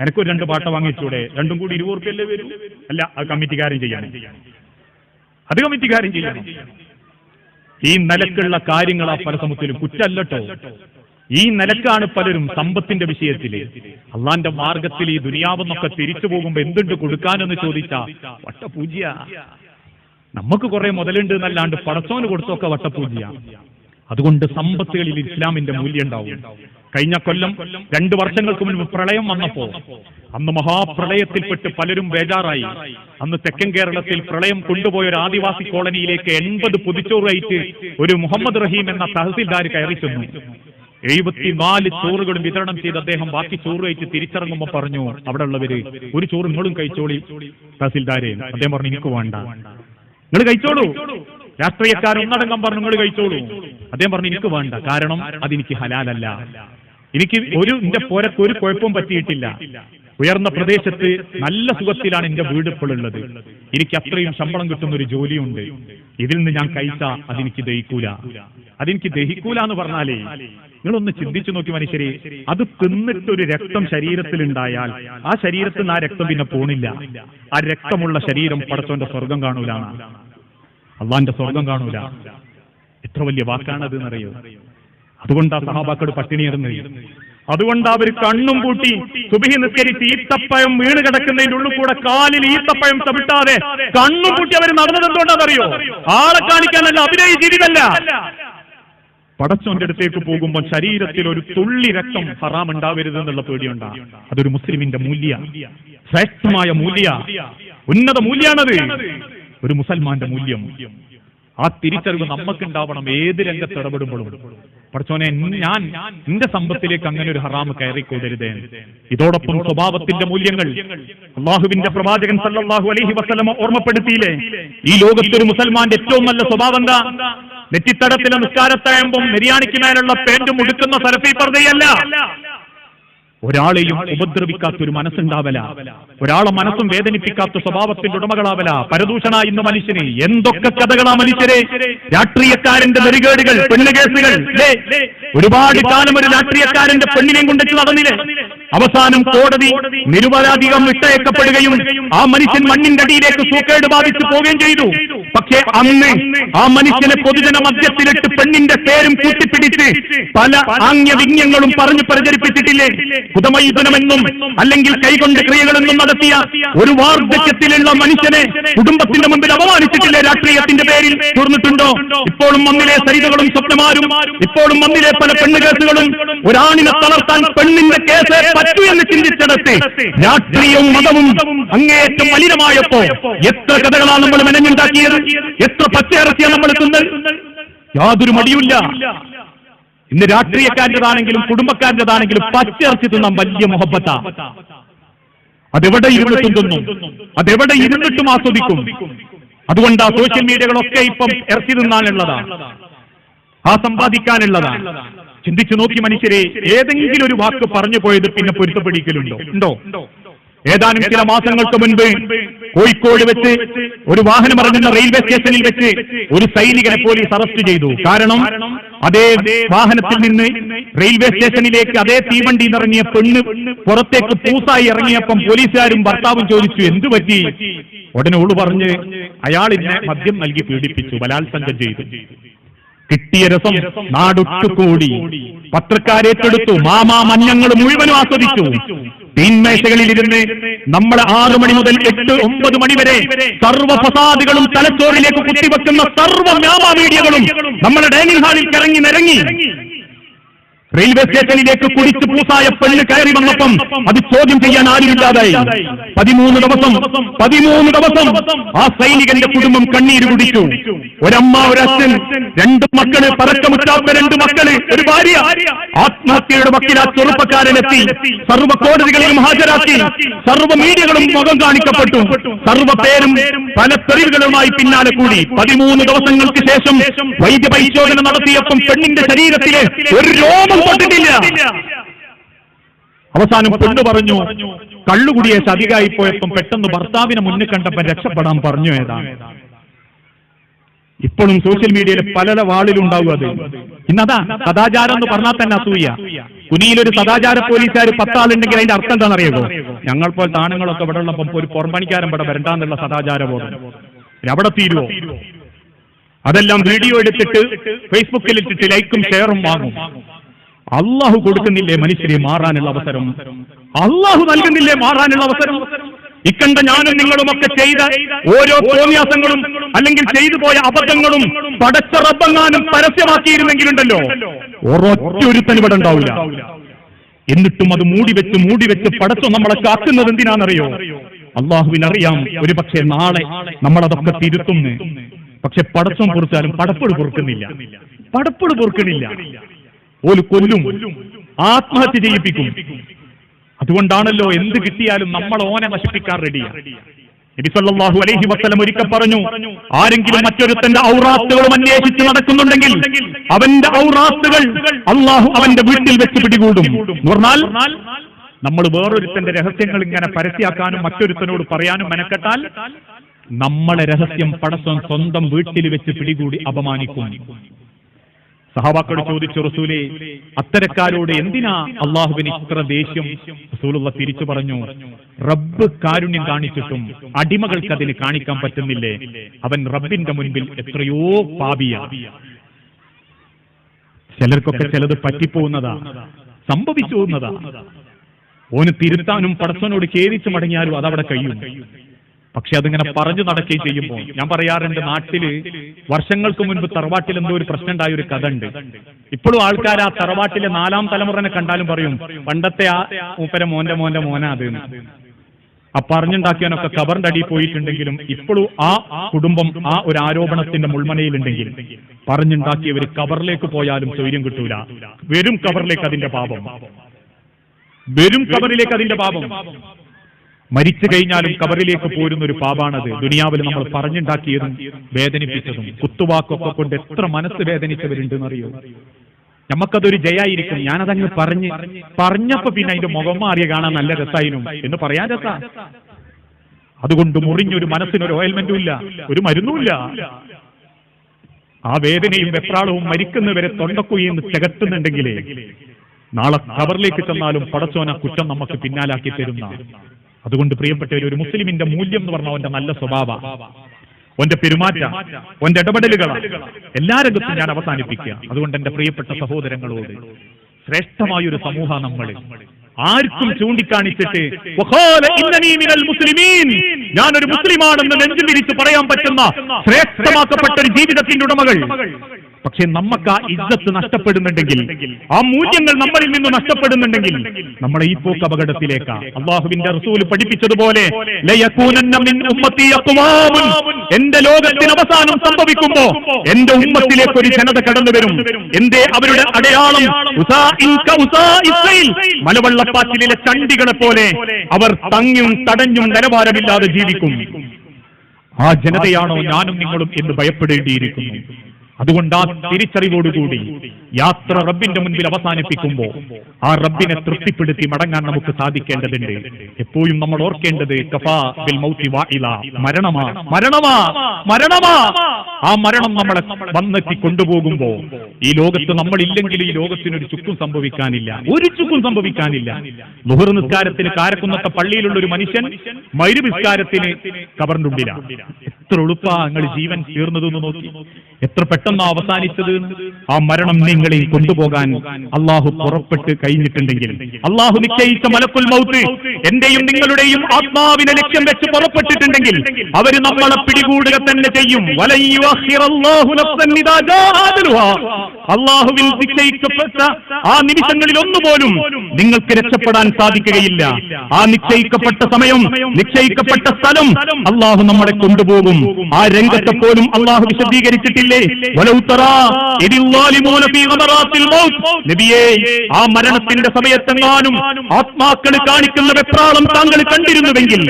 എനിക്കൊരു രണ്ട് പാട്ട വാങ്ങിച്ചൂടെ? രണ്ടും കൂടി ഇരുപത് റുപ്യല്ലേ വരും? അല്ല അത് കമ്മിറ്റിക്കാരും ചെയ്യണം. അത് കമ്മിറ്റിക്കാരും ചെയ്യണം. ഈ നിലക്കുള്ള കാര്യങ്ങൾ ആ പരസമത്തിലും കുറ്റല്ലട്ടോ. ഈ നിലക്കാണ് പലരും സമ്പത്തിന്റെ വിഷയത്തിൽ അള്ളാന്റെ മാർഗത്തിൽ ഈ ദുനിയാവെന്നൊക്കെ തിരിച്ചു പോകുമ്പോ എന്തുണ്ട് കൊടുക്കാനെന്ന് ചോദിച്ചാ വട്ടപൂജ്യ. നമുക്ക് കുറെ മുതലുണ്ട് എന്നല്ലാണ്ട് പടച്ചോന് കൊടുത്തൊക്കെ വട്ടപൂജ്യ. അതുകൊണ്ട് സമ്പത്തുകളിൽ ഇസ്ലാമിന്റെ മൂല്യം ഉണ്ടാവും കഴിഞ്ഞ കൊല്ലം രണ്ടു വർഷങ്ങൾക്ക് മുൻപ് പ്രളയം വന്നപ്പോ അന്ന് മഹാപ്രളയത്തിൽപ്പെട്ട് പലരും ബേജാറായി. അന്ന് തെക്കൻ കേരളത്തിൽ പ്രളയം കൊണ്ടുപോയ ഒരു ആദിവാസി കോളനിയിലേക്ക് എൺപത് പുതിച്ചോറായിട്ട് ഒരു മുഹമ്മദ് റഹീം എന്ന തഹസിൽദാർ കയറി ചെന്നു. എഴുപത്തിനാല് ചോറുകളും വിതരണം ചെയ്ത് അദ്ദേഹം ബാക്കി ചോറ് കഴിച്ച് തിരിച്ചിറങ്ങുമ്പോൾ പറഞ്ഞു അവിടെ ഉള്ളവര് ഒരു ചോറ് നിങ്ങളും കഴിച്ചോളി തഹസിൽദാരെ. അദ്ദേഹം പറഞ്ഞു എനിക്ക് വേണ്ട. നിങ്ങൾ കഴിച്ചോളൂ. രാഷ്ട്രീയക്കാർ ഒന്നടങ്കം പറഞ്ഞു നിങ്ങൾ കഴിച്ചോളൂ. അദ്ദേഹം പറഞ്ഞു എനിക്ക് വേണ്ട. കാരണം അതെനിക്ക് ഹലാലല്ല. എനിക്ക് ഒരു എന്റെ പോരക്ക് ഒരു കുഴപ്പവും പറ്റിയിട്ടില്ല. ഉയർന്ന പ്രദേശത്ത് നല്ല സുഖത്തിലാണ് എന്റെ വീട് ഇപ്പോൾ ഉള്ളത് എനിക്ക് അത്രയും ശമ്പളം കിട്ടുന്ന ഒരു ജോലിയുണ്ട്. ഇതിൽ നിന്ന് ഞാൻ കഴിച്ച അതെനിക്ക് ദഹിക്കൂല. അതെനിക്ക് ദഹിക്കൂല എന്ന് പറഞ്ഞാലേ നിങ്ങളൊന്ന് ചിന്തിച്ചു നോക്കി മനുഷ്യരെ അത് തിന്നിട്ടൊരു രക്തം ശരീരത്തിൽ ഉണ്ടായാൽ ആ ശരീരത്തിൽ നിന്ന് ആ രക്തം പിന്നെ പോണില്ല. ആ രക്തമുള്ള ശരീരം പടച്ചോന്റെ സ്വർഗം കാണൂലാണ്. അള്ളാന്റെ സ്വർഗം കാണൂല. എത്ര വലിയ വാക്കാണത് എന്നറിയോ? അതുകൊണ്ടാ പട്ടിണി പട്ടിണിയിടുന്നത് അതുകൊണ്ട് അവർ കണ്ണും പൂട്ടി സുബിഹി നിസ്കരിച്ച് ഈത്തപ്പഴം വീണ് കിടക്കുന്നതിന്റെ ഉള്ളിൽ കൂടെ കാലിൽ ഈത്തപ്പഴം ചവിട്ടാതെ കണ്ണും പൂട്ടി അവർ നടന്നത് എന്തുകൊണ്ടാണെന്നറിയോ? ആളെ കാണിക്കാനല്ല അഭിനയ ജീവിതല്ല. പടച്ചോന്റെ അടുത്തേക്ക് പോകുമ്പോൾ ശരീരത്തിൽ ഒരു തുള്ളി രക്തം ഹറാം ഉണ്ടാവരുത് എന്നുള്ള പേടിയുണ്ടാ. അതൊരു മുസ്ലിമിന്റെ മൂല്യ. ശ്രേഷ്ഠമായ മൂല്യ. ഉന്നത മൂല്യാണത്. ഒരു മുസൽമാന്റെ മൂല്യം. ആ തിരിച്ചറിവ് നമുക്കുണ്ടാവണം ഏത് രംഗത്ത് ഇടപെടുമ്പോഴും. പഠിച്ചോനെ ഞാൻ എന്റെ സമ്പത്തിലേക്ക് അങ്ങനെ ഒരു ഹറാമ് കയറിക്കൂടരുതേ. ഇതോടൊപ്പം സ്വഭാവത്തിന്റെ മൂല്യങ്ങൾ അള്ളാഹുവിന്റെ പ്രവാചകൻ സല്ലാഹു അലഹി വസല്ലമ ഓർമ്മപ്പെടുത്തിയില്ലേ? ഈ ലോകത്തൊരു മുസൽമാന്റെ ഏറ്റവും നല്ല സ്വഭാവം എന്താ? നെറ്റിത്തടത്തിലെ നിസ്കാരത്തായുമ്പം നെരിയാണിക്ക് മേലുള്ള പേന്റും ഉടുക്കുന്ന സരഫി പർദ്ദയല്ല. ഒരാളെയും ഉപദ്രവിക്കാത്ത ഒരു മനസ്സുണ്ടാവല. ഒരാളെ മനസ്സും വേദനിപ്പിക്കാത്ത സ്വഭാവത്തിന്റെ ഉടമകളാവല. പരദൂഷണ ഇന്ന് മനുഷ്യനെ എന്തൊക്കെ കഥകളാ മനുഷ്യരെ? രാഷ്ട്രീയക്കാരന്റെ നെറികേടുകൾ പെണ്ണുകേസുകൾ? ഒരുപാട് കാലം ഒരു രാഷ്ട്രീയക്കാരന്റെ പെണ്ണിനെയും കൊണ്ടിട്ട് നടന്നില്ലേ? അവസാനം കോടതി നിരുപരാധികം വിട്ടയക്കപ്പെടുകയും ആ മനുഷ്യൻ മണ്ണിന്റെ അടിയിലേക്ക് സൂക്കേട് ബാധിച്ചു പോവുകയും ചെയ്തു. പക്ഷേ അന്ന് ആ മനുഷ്യനെ പൊതുജന മധ്യത്തിലിട്ട് പെണ്ണിന്റെ പേരും കൂട്ടിപ്പിടിച്ച് പല ആംഗ്യവിജ്ഞങ്ങളും പറഞ്ഞു പ്രചരിപ്പിച്ചിട്ടില്ലേ? കുതമൈതനമെന്നും അല്ലെങ്കിൽ കൈകൊണ്ട് ക്രിയകളെന്നും നടത്തിയ ഒരു വാർദ്ധക്യത്തിലുള്ള മനുഷ്യനെ കുടുംബത്തിന്റെ മുമ്പിൽ അപമാനിച്ചിട്ടില്ലേ? രാഷ്ട്രീയത്തിന്റെ പേരിൽ തീർന്നിട്ടുണ്ടോ? ഇപ്പോഴും മണ്ണിലെ സരിതകളും സ്വപ്നമാരും ഇപ്പോഴും മണ്ണിലെ പല പെണ്ണ് കേസുകളും ഒരാണിനെ തളർത്താൻ പെണ്ണിന്റെ കേസ് പറ്റൂ എന്ന് ചിന്തിച്ചെടുത്ത് രാഷ്ട്രീയവും മതവും അങ്ങേയറ്റം മലിനമായപ്പോ എത്ര കഥകളാണ് നമ്മൾ മെനഞ്ഞുണ്ടാക്കിയത്? എത്ര പച്ചയിറച്ചിയാണ് നമ്മൾ എത്തുന്നത് യാതൊരു മടിയുമില്ല. ഇന്ന് രാഷ്ട്രീയക്കാരന്റെതാണെങ്കിലും കുടുംബക്കാരന്റെതാണെങ്കിലും പച്ചയിറച്ചി തിന്നാൻ വലിയ മുഹബത്ത. അതെവിടെ ഇരുന്നിട്ടും തിന്നും അതെവിടെ ഇരുന്നിട്ടും ആസ്വദിക്കും? അതുകൊണ്ട് സോഷ്യൽ മീഡിയകളൊക്കെ ഇപ്പം ഇറച്ചി തിന്നാനുള്ളതാണ് ആ സമ്പാദിക്കാനുള്ളതാണ് ചിന്തിച്ചു നോക്കി മനുഷ്യരെ ഏതെങ്കിലും ഒരു വാക്ക് പറഞ്ഞു പോയത് പിന്നെ പൊരുത്തപ്പെടിക്കലുണ്ടോ? ഉണ്ടോ? ഏതാനും ചില മാസങ്ങൾക്ക് മുൻപ് കോഴിക്കോട് വെച്ച് ഒരു വാഹനം ഇറങ്ങുന്ന റെയിൽവേ സ്റ്റേഷനിൽ വെച്ച് ഒരു സൈനികനെ പോലീസ് അറസ്റ്റ് ചെയ്തു. കാരണം അതേ വാഹനത്തിൽ നിന്ന് റെയിൽവേ സ്റ്റേഷനിലേക്ക് അതേ തീവണ്ടി ഇറങ്ങിയ പെണ്ണ് പുറത്തേക്ക് പൂസായി ഇറങ്ങിയപ്പം പോലീസുകാരും ഭർത്താവും ചോദിച്ചു എന്തു പറ്റി? ഉടനെ ഓൾ പറഞ്ഞ് അയാൾ മദ്യം നൽകി പീഡിപ്പിച്ചു ബലാത്സംഗം ചെയ്തു. കിട്ടിയ രസം നാടൊട്ടുകൂടി. പത്രക്കാരേറ്റെടുത്തു മാമാ മഞ്ഞങ്ങൾ മുഴുവനും ആസ്വദിച്ചു. തീന്മേശകളിലിരുന്ന് നമ്മൾ ആറു മണി മുതൽ എട്ട് ഒമ്പത് മണി വരെ സർവ ഫസാദുകളും തലച്ചോറിലേക്ക് കുത്തിവെക്കുന്ന സർവ വ്യാപാ മീഡിയകളും നമ്മുടെ ഡൈനിങ് ഹാളിൽ കറങ്ങി നിരങ്ങി. റെയിൽവേ സ്റ്റേഷനിലേക്ക് കുടിച്ച് പൂസായ പെണ്ണ് കയറി വന്നപ്പം അത് ചോദ്യം ചെയ്യാൻ ആരുമില്ലാതായി. പതിമൂന്ന് ദിവസം പതിമൂന്ന് ദിവസം ആ സൈനികന്റെ കുടുംബം കണ്ണീര് കുടിച്ചു. ഒരമ്മ ഒരച്ഛൻ രണ്ട് മക്കൾ പറക്കമുറ്റാത്ത രണ്ട് മക്കൾ ഒരു ഭാര്യ. ആത്മഹത്യയുടെ വക്കിൽ ചെറുപ്പക്കാരനെത്തി. സർവ കോടതികളിലും ഹാജരാക്കി. സർവ മീഡിയകളും മുഖം കാണിക്കപ്പെട്ടു. സർവ പേരും പല തെളിവുകളുമായി പിന്നാലെ കൂടി. പതിമൂന്ന് ദിവസങ്ങൾക്ക് ശേഷം വൈദ്യ പരിശോധന നടത്തിയപ്പം പെണ്ണിന്റെ ശരീരത്തിലെ ഒരു രോമം കൊണ്ടിട്ടില്ല അവസാനം പെണ്ണ് പറഞ്ഞു കള്ളുകുടിയെ ചതികായി പോയപ്പം പെട്ടെന്ന് ഭർത്താവിനെ മുന്നിൽ കണ്ടപ്പം രക്ഷപ്പെടാൻ പറഞ്ഞു ഏതാണ്. ഇപ്പോഴും സോഷ്യൽ മീഡിയയിൽ പല വാളിലുണ്ടാവും അത്. ഇന്നതാ സദാചാരം എന്ന് പറഞ്ഞാൽ തന്നെ അസൂയ. കുനിയിലൊരു സദാചാര പോലീസുകാർ പത്താളുണ്ടെങ്കിൽ അതിന്റെ അർത്ഥം എന്താണെന്ന് അറിയുമോ ഞങ്ങൾ പോലത്തെ ആണുങ്ങളൊക്കെ ഇവിടെ ഉള്ളപ്പം ഒരു പുറമ്പണിക്കാരൻ ഇവിടെ വരണ്ടാന്നുള്ള സദാചാര ബോധം അവിടെ തീരുവോ? അതെല്ലാം വീഡിയോ എടുത്തിട്ട് ഫേസ്ബുക്കിൽ ഇട്ടിട്ട് ലൈക്കും ഷെയറും വാങ്ങും. അള്ളാഹു കൊടുക്കുന്നില്ലേ മനുഷ്യരെ മാറാനുള്ള അവസരം? അള്ളാഹു നൽകുന്നില്ലേ മാറാനുള്ള അവസരം? ഇക്കണ്ട ഞാനും നിങ്ങളുമൊക്കെ ചെയ്ത ഓരോ തോന്നിയാസങ്ങളും അല്ലെങ്കിൽ ചെയ്തു പോയ അബദ്ധങ്ങളും പടച്ച റബ്ബങ്ങാനും പരസ്യമാക്കിയിരുന്നെങ്കിലുണ്ടല്ലോ. ഒരൊറ്റൊരുത്തൻ ഇവിടെ ഉണ്ടാവില്ല. എന്നിട്ടും അത് മൂടി വെച്ച് മൂടി വെച്ച് പടച്ചോ നമ്മളെ കാക്കുന്നത് എന്തിനാണെന്നറിയോ? അള്ളാഹുവിനറിയാം ഒരു പക്ഷേ നാളെ നമ്മളതൊക്കെ തിരുത്തുന്നു പക്ഷെ പടച്ചം പൊറുത്താലും പടപ്പട് പൊറുക്കുന്നില്ല. പടപ്പട് പൊറുക്കണില്ല ഒരു കൊല്ലും. ആത്മഹത്യ ചെയ്യിപ്പിക്കും. അതുകൊണ്ടാണല്ലോ എന്ത് കിട്ടിയാലും നമ്മൾ ഓനെ നശിപ്പിക്കാൻ റെഡിയാണ് നബി സല്ലല്ലാഹു അലൈഹി വസല്ലം ഒരിക്കൽ പറഞ്ഞു ആരെങ്കിലും മറ്റൊരുത്തന്റെ ഔറാത്തുകളും അന്വേഷിച്ച് നടക്കുന്നുണ്ടെങ്കിൽ അവന്റെ ഔറാത്തുകൾ അള്ളാഹു അവന്റെ വീട്ടിൽ വെച്ച് പിടികൂടും. പറഞ്ഞാൽ നമ്മൾ വേറൊരുത്തന്റെ രഹസ്യങ്ങൾ ഇങ്ങനെ പരസ്യാക്കാനും മറ്റൊരുത്തനോട് പറയാനും മെനക്കെട്ടാൽ നമ്മളെ രഹസ്യം പടസ്വം സ്വന്തം വീട്ടിൽ വെച്ച് പിടികൂടി അപമാനിക്കും. സഹാബാക്കളോട് ചോദിച്ചു റസൂലെ അത്തരക്കാരോട് എന്തിനാ അള്ളാഹുവിന് ഇത്ര ദേഷ്യം? റസൂലുള്ള തിരിച്ചു പറഞ്ഞു റബ്ബ് കാരുണ്യം കാണിച്ചിട്ടും അടിമകൾക്ക് അതിന് കാണിക്കാൻ പറ്റുന്നില്ലേ? അവൻ റബ്ബിന്റെ മുൻപിൽ എത്രയോ പാപിയ. ചിലർക്കൊക്കെ ചിലത് പറ്റിപ്പോകുന്നതാ സംഭവിച്ചു പോകുന്നതാ. ഓന് തിരുത്താനും പടച്ചവനോട് ഖേദിച്ചു മടങ്ങിയാലും അതവിടെ കഴിയും. പക്ഷെ അതിങ്ങനെ പറഞ്ഞു നടക്കുകയും ചെയ്യുമ്പോൾ ഞാൻ പറയാറുണ്ട് നാട്ടിൽ വർഷങ്ങൾക്ക് മുൻപ് തറവാട്ടിൽ എന്തോ ഒരു പ്രശ്നം ഉണ്ടായ ഒരു കഥ ഉണ്ട് ഇപ്പോഴും ആൾക്കാർ ആ തറവാട്ടിലെ നാലാം തലമുറനെ കണ്ടാലും പറയും പണ്ടത്തെ ആ മൂപ്പര മോന്റെ മോന്റെ മോനാ അത്. ആ പറഞ്ഞുണ്ടാക്കിയവനൊക്കെ കബറിന്റെ അടിയിൽ പോയിട്ടുണ്ടെങ്കിലും ഇപ്പോഴും ആ കുടുംബം ആ ഒരു ആരോപണത്തിന്റെ മുൾമനയിലുണ്ടെങ്കിൽ പറഞ്ഞുണ്ടാക്കിയവർ കബറിലേക്ക് പോയാലും സ്വൈര്യം കിട്ടൂല. വരും കബറിലേക്ക് അതിന്റെ പാപം. വരും കബറിലേക്ക് അതിന്റെ പാപം. മരിച്ചു കഴിഞ്ഞാലും കബറിലേക്ക് പോരുന്ന ഒരു പാപാണത്. ദുനിയാവിൽ നമ്മൾ പറഞ്ഞുണ്ടാക്കിയതും വേദനിപ്പിച്ചതും. കുത്തുവാക്കൊക്കെ കൊണ്ട് എത്ര മനസ്സ് വേദനിച്ചവരുണ്ടെന്നറിയോ? നമുക്കതൊരു ജയായിരിക്കും. ഞാനതങ്ങ് പറഞ്ഞ് പറഞ്ഞപ്പോ പിന്നെ അതിന്റെ മുഖം മാറിയ കാണാൻ നല്ല രസായിരുന്നു എന്ന് പറയാൻ രസ. അതുകൊണ്ട് മുറിഞ്ഞൊരു മനസ്സിനൊരു ഓയിൽമെന്റും ഇല്ല. ഒരു മരുന്നുമില്ല ആ വേദനയും വെപ്രാളവും മരിക്കുന്നവരെ തൊണ്ടക്കുയിന്ന് തികട്ടുന്നുണ്ടെങ്കിലേ നാളെ കവറിലേക്ക് ചെന്നാലും പടച്ചോന കുറ്റം നമുക്ക് പിന്നാലാക്കി തരുന്ന അതുകൊണ്ട് പ്രിയപ്പെട്ടവർ ഒരു മുസ്ലിമിന്റെ മൂല്യം എന്ന് പറഞ്ഞ അവന്റെ നല്ല സ്വഭാവ. ഒന്റെ പെരുമാറ്റ ഒന്റെ ഇടപെടലുകളാണ് എല്ലാ രംഗത്തും ഞാൻ അവസാനിപ്പിക്കുക. അതുകൊണ്ട് എന്റെ പ്രിയപ്പെട്ട സഹോദരങ്ങളോട് ശ്രേഷ്ഠമായ ഒരു സമൂഹ നമ്മൾ. ആർക്കും ചൂണ്ടിക്കാണിച്ചിട്ട് "വഖാല ഇന്നനീ മിനൽ മുസ്ലിമീൻ ഞാനൊരു മുസ്ലിമാണെന്ന് നെഞ്ചു വിരിച്ച് പറയാൻ പറ്റുന്ന ശ്രേഷ്ഠമാക്കപ്പെട്ട ഒരു ജീവിതത്തിന്റെ ഉടമകൾ. പക്ഷെ നമുക്ക് ആ ഇജ്ജത്ത് നഷ്ടപ്പെടുന്നുണ്ടെങ്കിൽ ആ മൂല്യങ്ങൾ നമ്മളിൽ നിന്ന് നഷ്ടപ്പെടുന്നുണ്ടെങ്കിൽ നമ്മളെ ഈ പോക്ക് അപകടത്തിലേക്ക് അള്ളാഹുവിന്റെ റസൂൽ പഠിപ്പിച്ചതുപോലെ. എന്റെ ലോകത്തിന് അവസാനം സംഭവിക്കുമ്പോ എന്റെ ഉമ്മത്തിലേക്ക് ഒരു ജനത കടന്നു വരും എന്റെ അവരുടെ അടയാളം. മലവെള്ളപ്പാച്ചിലെ ചണ്ടികളെ പോലെ അവർ തങ്ങിയും തടഞ്ഞും നിലവാരമില്ലാതെ ജീവിക്കും ആ ജനതയാണോ ഞാനും നിങ്ങളും എന്ന് ഭയപ്പെടേണ്ടിയിരിക്കുന്നു അതുകൊണ്ട് ആ തിരിച്ചറിവോടുകൂടി യാത്ര റബ്ബിന്റെ മുൻപിൽ അവസാനിപ്പിക്കുമ്പോൾ ആ റബ്ബിനെ തൃപ്തിപ്പെടുത്തി മടങ്ങാൻ നമുക്ക് സാധിക്കേണ്ടതുണ്ട്. എപ്പോഴും നമ്മൾ ഓർക്കേണ്ടത്. മരണമാ മരണമാ മരണമാ. ആ മരണം നമ്മളെ വന്നെത്തി കൊണ്ടുപോകുമ്പോ ഈ ലോകത്ത് നമ്മളില്ലെങ്കിൽ ഈ ലോകത്തിനൊരു ചുക്കും സംഭവിക്കാനില്ല ഒരു ചുക്കും സംഭവിക്കാനില്ല. ലുഹർ നിസ്കാരത്തിന് കാരക്കുന്നത്തെ പള്ളിയിലുള്ള ഒരു മനുഷ്യൻ മൈരു നിസ്കാരത്തിന് കബറിന്റെ എത്ര എളുപ്പാ നിങ്ങൾ ജീവൻ തീർന്നതെന്ന് നോക്കി. എത്ര പെട്ടെന്ന് അവസാനിച്ചത്. ആ മരണം നിങ്ങളെ കൊണ്ടുപോകാൻ അള്ളാഹു പുറപ്പെട്ട് കഴിഞ്ഞിട്ടുണ്ടെങ്കിൽ. അള്ളാഹു നിശ്ചയിച്ച മലക്കുൽ മൗത്ത് എന്റെയും നിങ്ങളുടെയും ആത്മാവിനെ ലക്ഷ്യം വെച്ച് പുറപ്പെട്ടിട്ടുണ്ടെങ്കിൽ അവർ നമ്മളെ പിടികൂടുക തന്നെ ചെയ്യും. അള്ളാഹുവിൽ നിശ്ചയിക്കപ്പെട്ട ആ നിമിഷങ്ങളിൽ ഒന്നുപോലും നിങ്ങൾക്ക് രക്ഷപ്പെടാൻ സാധിക്കുകയില്ല. ആ നിശ്ചയിക്കപ്പെട്ട സമയം നിശ്ചയിക്കപ്പെട്ട സ്ഥലം അള്ളാഹു നമ്മളെ കൊണ്ടുപോകും. ആ രംഗത്തെ പോലും അള്ളാഹു വിശദീകരിച്ചിട്ടില്ലേ. മൗത്ത്. നബിയേ ആ മരണത്തിന്റെ സമയത്തെങ്ങാനും ആത്മാക്കൾ കാണിക്കുന്ന വെപ്രാളം താങ്കൾ കണ്ടിരുന്നുവെങ്കിൽ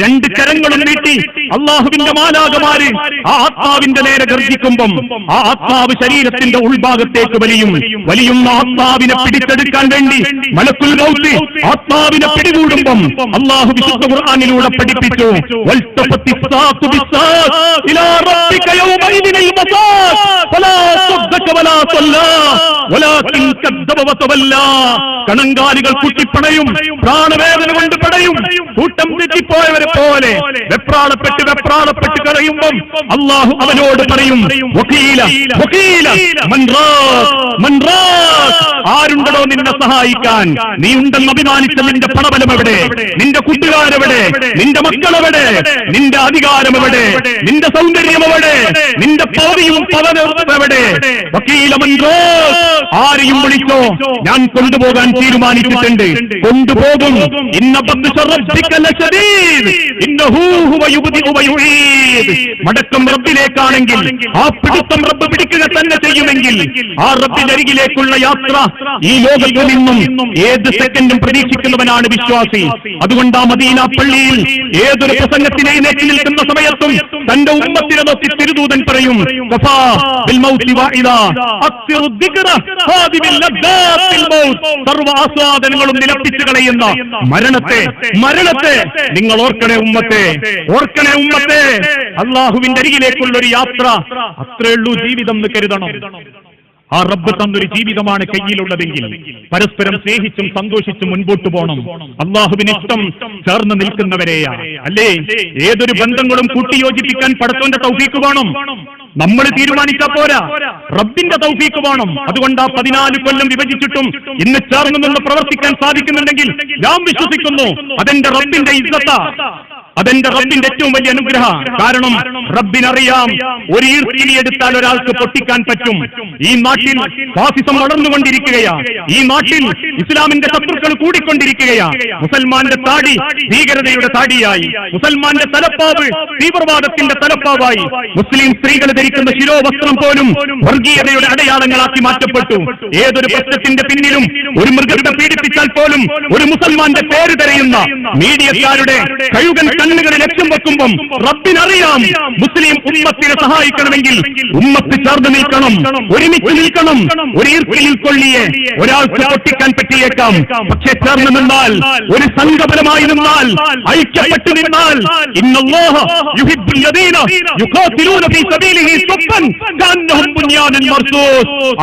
രണ്ട് കരങ്ങളും നീട്ടി അള്ളാഹുവിന്റെ മാലാകമാര് ആ ആത്മാവിന്റെ നേരെ ഗർജിക്കുമ്പം ആ ആത്മാവ് ശരീരത്തിന്റെ ഉൾഭാഗത്തേക്ക് വലിയും വലിയും ആത്മാവിനെ പിടിച്ചെടുക്കാൻ വേണ്ടി മലക്കുൽ മൗത്ത് ആത്മാവിനെ പിടികൂടുമ്പം അള്ളാഹു വിശുദ്ധ ഖുർആാനിലൂടെ പഠിപ്പിച്ചു വൽതഫത്തി ربك يومئذ ഇലാ റബ്ബിക യൗമഇദിനിൽ ولا ഫലാ ولكن വലാ وتولى കണങ്കാലികൾ കുട്ടിപ്പണയും പ്രാണവേദന കൊണ്ട് പടയും. കൂട്ടം തെറ്റിപ്പോയവരെ പോലെ വെപ്രാളപ്പെട്ട് വെപ്രാളപ്പെട്ട് കരയുമ്പം അള്ളാഹു അവനോട് പറയും ആരുണ്ടോ നിന്നെ സഹായിക്കാൻ? നീ ഉണ്ടെന്ന് അഭിമാനിച്ച നിന്റെ പണബലം എവിടെ നിന്റെ കൂട്ടുകാരെവിടെ? നിന്റെ മക്കളെവിടെ? നിന്റെ അധികാരം എവിടെ നിന്റെ സൗന്ദര്യം അവിടെ നിന്റെ പദവിയും പദവും എവിടെ? വക്കീല ആരെയും വിളിച്ചോ? ഞാൻ കൊണ്ടുപോകാൻ തീരുമാനിച്ചിട്ടുണ്ട്. കൊണ്ടുപോകും. മടക്കം റബ്ബിലേക്കാണെങ്കിൽ ആ പിടുത്തം റബ്ബ് പിടിക്കുക തന്നെ ചെയ്യുമെങ്കിൽ ആ റബ്ബിനരികിലേക്കുള്ള യാത്ര ഈ ലോകത്ത് നിന്നും ഏത് സെക്കൻഡും പ്രതീക്ഷിക്കുന്നവനാണ് വിശ്വാസി. അതുകൊണ്ട് ആ മദീന പള്ളിയിൽ ഏതൊരു പ്രസംഗത്തിനെ നേറ്റി നിൽക്കുന്ന സമയത്തും തന്റെ ഉമ്മത്തിനെ നോക്കി തിരുദൂതൻ പറയും ആസ്വാദനങ്ങളും നിലപ്പിച്ചു കളയുന്ന മരണത്തെ മരണത്തെ നിങ്ങൾ ഓർക്കണേ ഉമ്മത്തെ ഓർക്കണേ ഉമ്മത്തെ അള്ളാഹുവിന്റെ അരികിലേക്കുള്ള ഒരു യാത്ര അത്രയുള്ളൂ ജീവിതം എന്ന് കരുതണം. ആ റബ്ബ് തന്നൊരു ജീവിതമാണ് കയ്യിലുള്ളതെങ്കിൽ പരസ്പരം സ്നേഹിച്ചും സന്തോഷിച്ചും മുൻപോട്ട് പോകണം അള്ളാഹുവിന് ഇഷ്ടം ചേർന്ന് നിൽക്കുന്നവരെയാണ് അല്ലേ? ഏതൊരു ബന്ധങ്ങളും കൂട്ടിയോജിപ്പിക്കാൻ പടത്തോന്റെ തൗഫീക്ക് വേണം. നമ്മൾ തീരുമാനിച്ചാ പോരാ. റബ്ബിന്റെ തൗഫീക്ക് വേണം. അതുകൊണ്ട് ആ പതിനാല് കൊല്ലം വിഭജിച്ചിട്ടും ഇന്ന് ചേർന്ന് നിന്ന് പ്രവർത്തിക്കാൻ സാധിക്കുന്നുണ്ടെങ്കിൽ ഞാൻ വിശ്വസിക്കുന്നു. അതെന്റെ റബ്ബിന്റെ ഇസ്സത്ത. അതെന്റെ റബ്ബിന്റെ ഏറ്റവും വലിയ അനുഗ്രഹ. കാരണം റബ്ബിനറിയാം ഒരു ഈർക്കിലി എടുത്താൽ ഒരാൾക്ക് പൊട്ടിക്കാൻ പറ്റും. ഈ നാട്ടിൽ ഫാസിസം വളർന്നുകൊണ്ടിരിക്കുകയാ ഈ നാട്ടിൽ ഇസ്ലാമിന്റെ ശത്രുക്കൾ കൂടിക്കൊണ്ടിരിക്കുകയാ മുസൽമാന്റെ താടി ഭീകരതയുടെ താടിയായി. മുസൽമാന്റെ തലപ്പാവ് തീവ്രവാദത്തിന്റെ തലപ്പാവായി. മുസ്ലിം സ്ത്രീകൾ ധരിക്കുന്ന ശിരോവസ്ത്രം പോലും വർഗീയതയുടെ അടയാളങ്ങളാക്കി മാറ്റപ്പെട്ടു. ഏതൊരു പ്രശ്നത്തിന്റെ പിന്നിലും ഒരു മൃഗത്തെ പീഡിപ്പിച്ചാൽ പോലും ഒരു മുസൽമാന്റെ പേര് തെരയുന്ന മീഡിയക്കാരുടെ കഴുകൻ കണ്ണുകളെ ലക്ഷ്യം വെക്കുമ്പം റബ്ബിനറിയാം. മുസ്ലിം ഉമ്മത്തിനെ സഹായിക്കണമെങ്കിൽ ഉമ്മത്ത് ചേർന്ന് നിൽക്കണം. ഒരുമിച്ച് നിൽക്കണം. ഒരു ഈർക്കിലിൽ കൊള്ളിയെ ഒരാൾക്ക് പൊട്ടിക്കാൻ പറ്റിയേക്കാം. പക്ഷെ ചേർന്ന് നിന്നാൽ ഒരു സംഘപരമായി നിന്നാൽ ഐക്യപ്പെട്ടു നിന്നാൽ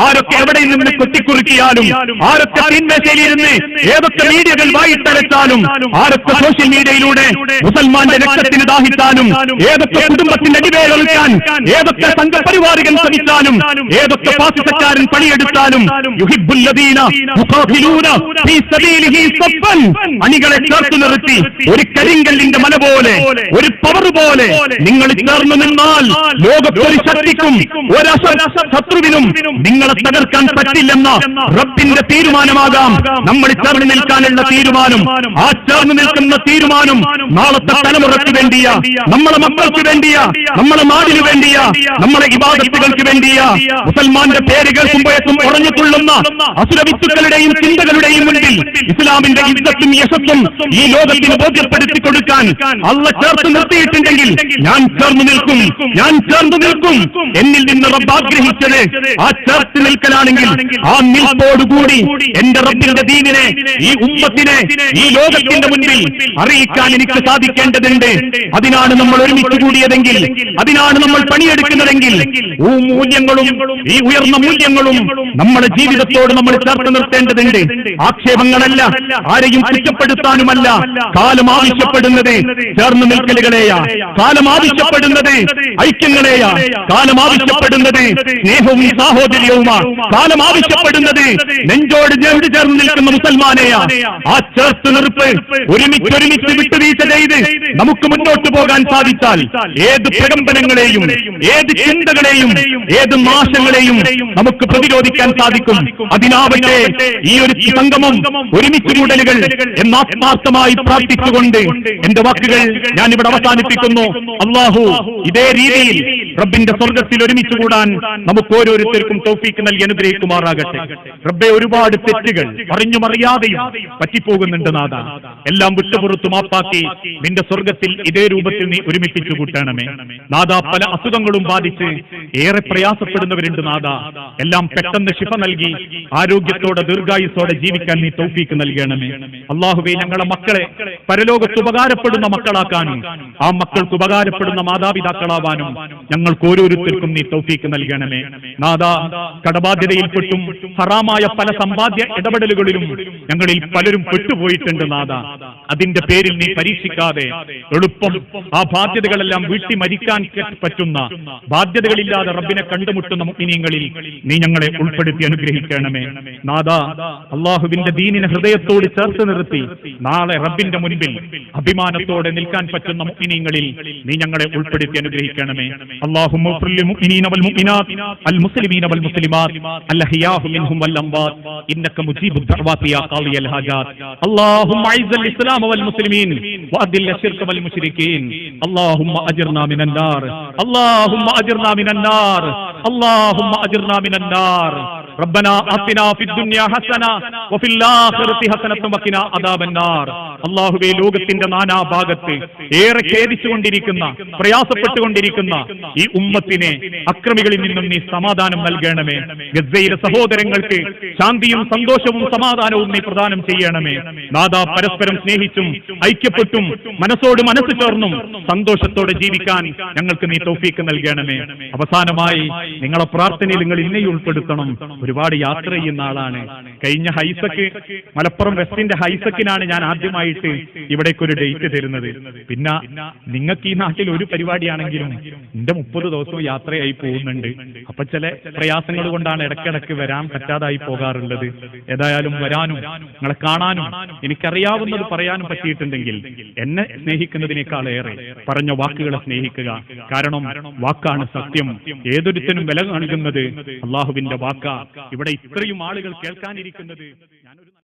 ആരൊക്കെ എവിടെ നിന്ന് കൊത്തിക്കുറുക്കിയാലും ആരൊക്കെ പിൻമേശയിലിരുന്ന് ഏതൊക്കെ മീഡിയകൾ വായിട്ടരച്ചാലും ആരൊക്കെ സോഷ്യൽ മീഡിയയിലൂടെ മുസൽമാന്റെ രക്തത്തിന് ദാഹിച്ചാലും ഏതൊക്കെ കുടുംബത്തിന്റെ അടിവേലൊളിക്കാൻ ഏതൊക്കെ സംഘപരിവാറുകൾ ശ്രമിച്ചാലും ഏതൊക്കെ പാസിസക്കാരൻ പണിയെടുത്താലും അണികളെ ചേർത്ത് നിർത്തി ഒരു കരിങ്കല്ലിന്റെ മല പോലെ ഒരു പവർ പോലെ നിങ്ങൾ ചേർന്ന് നിന്നാൽ ലോകത്തൊരു ശക്തിക്കും ഒരസ ശത്രുവിനും നിങ്ങളെ തകർക്കാൻ പറ്റില്ലെന്ന റബ്ബിന്റെ തീരുമാനമാകാം. നമ്മൾ ചേർന്ന് നിൽക്കാനുള്ള തീരുമാനം ആ ചേർന്ന് നിൽക്കുന്ന തീരുമാനം നാളത്തെ തലമുറയ്ക്ക് വേണ്ടിയ നമ്മളെ മക്കൾക്ക് വേണ്ടിയ നമ്മളെ നാടിന് വേണ്ടിയ നമ്മളെ ഇബാദത്തുകൾക്ക് വേണ്ടിയ. മുസൽമാന്റെ പേര് കേൾക്കുമ്പോഴേക്കും ഉറഞ്ഞു തുള്ളുന്ന അസുരവിത്തുക്കളുടെയും ചിന്തകളുടെയും മുന്നിൽ ഇസ്ലാമിന്റെ യുദ്ധത്തും യശസ്സും ഈ ലോകത്തിന് ബോധ്യപ്പെടുത്തി കൊടുക്കാൻ അള്ള ചേർത്ത് നിർത്തിയിട്ടുണ്ടെങ്കിൽ ഞാൻ ചേർന്ന് നിൽക്കും ഞാൻ ചേർന്ന് നിൽക്കും. എന്നിൽ നിന്ന് റബ്ബ് ആഗ്രഹിച്ചത് ആ ചേർത്ത് നിൽക്കലാണെങ്കിൽ ആ നിൽപ്പോടുകൂടി എന്റെ റബ്ബിന്റെ ദീനിനെ ഈ ഉമ്മത്തിനെ ഈ ലോകത്തിന്റെ മുന്നിൽ അറിയിക്കാൻ എനിക്ക് സാധിക്കേണ്ടതുണ്ട് അതിനാണ് നമ്മൾ ഒരുമിച്ച് കൂടിയതെങ്കിൽ അതിനാണ് നമ്മൾ പണിയെടുക്കുന്നതെങ്കിൽ ഈ മൂല്യങ്ങളും ഈ ഉയർന്ന മൂല്യങ്ങളും നമ്മുടെ ജീവിതത്തോട് നമ്മൾ ചേർത്ത് നിർത്തേണ്ടതുണ്ട്. ആക്ഷേപങ്ങളല്ല ആരെയും കുറ്റപ്പെടുത്താനുമല്ല. കാലം ആവശ്യപ്പെടുന്നത് ചേർന്ന് നിൽക്കലുകളെയാ. കാലം ആവശ്യപ്പെടുന്നത് ഐക്യങ്ങളെയാ. കാലം ആവശ്യപ്പെടുന്നത് സ്നേഹവും സാഹോദര്യവുമാ. കാലം ആവശ്യപ്പെടുന്നത് നെഞ്ചോട് ചേർന്ന് ചേർന്ന് നിൽക്കുന്ന മുസൽമാനെയാ. ആ ചേർത്ത് നിർപ്പ് ഒരുമിച്ച് ഒരുമിച്ച് വിട്ടുവീഴ്ച ചെയ്ത് നമുക്ക് മുന്നോട്ട് പോകാൻ സാധിച്ചാൽ ഏത് പ്രകമ്പനങ്ങളെയും ഏത് ചിന്തകളെയും ഏത് നാശങ്ങളെയും നമുക്ക് പ്രതിരോധിക്കാൻ സാധിക്കും. അതിനാവട്ടെ ഈ ഒരു സംഗമം ഒരുമിച്ച് കൂടലുകൾ എന്നാത്മാർത്ഥമായി പ്രാർത്ഥിച്ചുകൊണ്ട് എന്റെ വാക്കുകൾ ഞാൻ ഇവിടെ അവസാനിപ്പിക്കുന്നു. അള്ളാഹു ഇതേ രീതിയിൽ റബ്ബിന്റെ സ്വർഗത്തിൽ ഒരുമിച്ച് കൂടാൻ നമുക്ക് ഓരോരുത്തർക്കും തൗഫീക്ക് നൽകി അനുഗ്രഹിക്കുമാറാകട്ടെ. റബ്ബെ ഒരുപാട് തെറ്റുകൾ പറഞ്ഞു മറിയാതെയും പറ്റിപ്പോകുന്നുണ്ട് നാഥ. എല്ലാം വിട്ടുപുറത്തു മാപ്പാക്കി നിന്റെ സ്വർഗത്തിൽ ഇതേ രൂപത്തിൽ നീ ഒരുമിപ്പിച്ചു കൂട്ടണമേ. നാഥ പല അസുഖങ്ങളും ബാധിച്ച് ഏറെ പ്രയാസപ്പെടുന്നവരുണ്ട് നാഥ എല്ലാം പെട്ടെന്ന് ശിഫ നൽകി ആരോഗ്യത്തോടെ ദീർഘായുസോടെ ജീവിക്കാൻ നീ തൗഫീക്ക് നൽകണമേ. അള്ളാഹുവെ ഞങ്ങളെ മക്കളെ പരലോകത്ത് ഉപകാരപ്പെടുന്ന മക്കളാക്കാനും ആ മക്കൾക്ക് ഉപകാരപ്പെടുന്ന മാതാപിതാക്കളാവാനും ഞങ്ങൾക്ക് ഓരോരുത്തർക്കും നീ തൗഫീക്ക് നൽകണമേ. നാഥ കടബാധ്യതയിൽപ്പെട്ടും ഹറാമായ പല സമ്പാദ്യ ഇടപെടലുകളിലും ഞങ്ങളിൽ പലരും പെട്ടുപോയിട്ടുണ്ട് നാഥ അതിന്റെ പേരിൽ നീ പരീക്ഷിക്കാതെ എളുപ്പം ആ ബാധ്യതകളെല്ലാം വീട്ടി മരിക്കാൻ പറ്റുന്ന ബാധ്യതകളില്ലാതെ റബ്ബിനെ കണ്ടുമുട്ടുന്ന മുഗ്നീങ്ങളിൽ നീ ഞങ്ങളെ ഉൾപ്പെടുത്തി അനുഗ്രഹിക്കണമേ നാഥ അള്ളാഹുവിന്റെ ദീനിനെ ഹൃദയത്തോട് ചേർത്ത് നിർത്തി നാളെ റബ്ബിന്റെ മുൻപിൽ അഭിമാനത്തോടെ നിൽക്കാൻ പറ്റുന്ന മുഗ്നീങ്ങളിൽ നീ ഞങ്ങളെ ഉൾപ്പെടുത്തി അനുഗ്രഹിക്കണമേ അള്ളാഹു المسلمين والمسلمات الأحياء منهم والأموات إنك مجيب الدعوات يا قاضي الحاجات اللهم أعز الإسلام والمسلمين وأذل الشرك والمشركين اللهم أجرنا من النار اللهم أجرنا من النار اللهم أجرنا من النار ربنا آتنا في الدنيا حسنة وفي الآخرة حسنة وقنا عذاب النار അള്ളാഹുവെ ലോകത്തിന്റെ നാനാഭാഗത്ത് ഏറെ ഖേദിച്ചുകൊണ്ടിരിക്കുന്ന പ്രയാസപ്പെട്ടുകൊണ്ടിരിക്കുന്ന ഈ ഉമ്മത്തിനെ അക്രമികളിൽ നിന്നും നീ സമാധാനം നൽകണമേ ഗസയിലെ സഹോദരങ്ങൾക്ക് ശാന്തിയും സന്തോഷവും സമാധാനവും നീ പ്രദാനം ചെയ്യണമേ നാദാ പരസ്പരം സ്നേഹിച്ചും ഐക്യപ്പെട്ടും മനസ്സോട് മനസ്സ് ചേർന്നും സന്തോഷത്തോടെ ജീവിക്കാൻ ഞങ്ങൾക്ക് നീ തൗഫീക്ക് നൽകണമേ. അവസാനമായി നിങ്ങളെ പ്രാർത്ഥനയിൽ നിങ്ങൾ ഇന്നെ ഉൾപ്പെടുത്തണം. ഒരുപാട് യാത്ര ചെയ്യുന്ന ആളാണ്. കഴിഞ്ഞ ഹൈസക്ക് മലപ്പുറം വെസ്റ്റിന്റെ ഹൈസക്കിനാണ് ഞാൻ ആദ്യമായിട്ട് ഇവിടേക്ക് ഒരു ഡേറ്റ് തരുന്നത്. പിന്നെ നിങ്ങൾക്ക് ഈ നാട്ടിൽ ഒരു പരിപാടിയാണെങ്കിലും എന്റെ മുപ്പത് ദിവസവും യാത്രയായി പോകുന്നുണ്ട്. അപ്പൊ ചില പ്രയാസങ്ങൾ കൊണ്ടാണ് ഇടയ്ക്കിടയ്ക്ക് വരാൻ പറ്റാതായി പോകാറുള്ളത്. ഏതായാലും വരാനും നിങ്ങളെ കാണാനും എനിക്കറിയാവുന്നത് പറയാനും പറ്റിയിട്ടുണ്ടെങ്കിൽ എന്നെ സ്നേഹിക്കുന്നതിനേക്കാൾ ഏറെ. പറഞ്ഞ വാക്കുകളെ സ്നേഹിക്കുക. കാരണം വാക്കാണ് സത്യം. ഏതൊരുത്തനും വില നൽകുന്നത് അള്ളാഹുവിന്റെ വാക്ക. ഇവിടെ ഇത്രയും ആളുകൾ കേൾക്കാനിരിക്കുന്നത്. ഞാനൊരു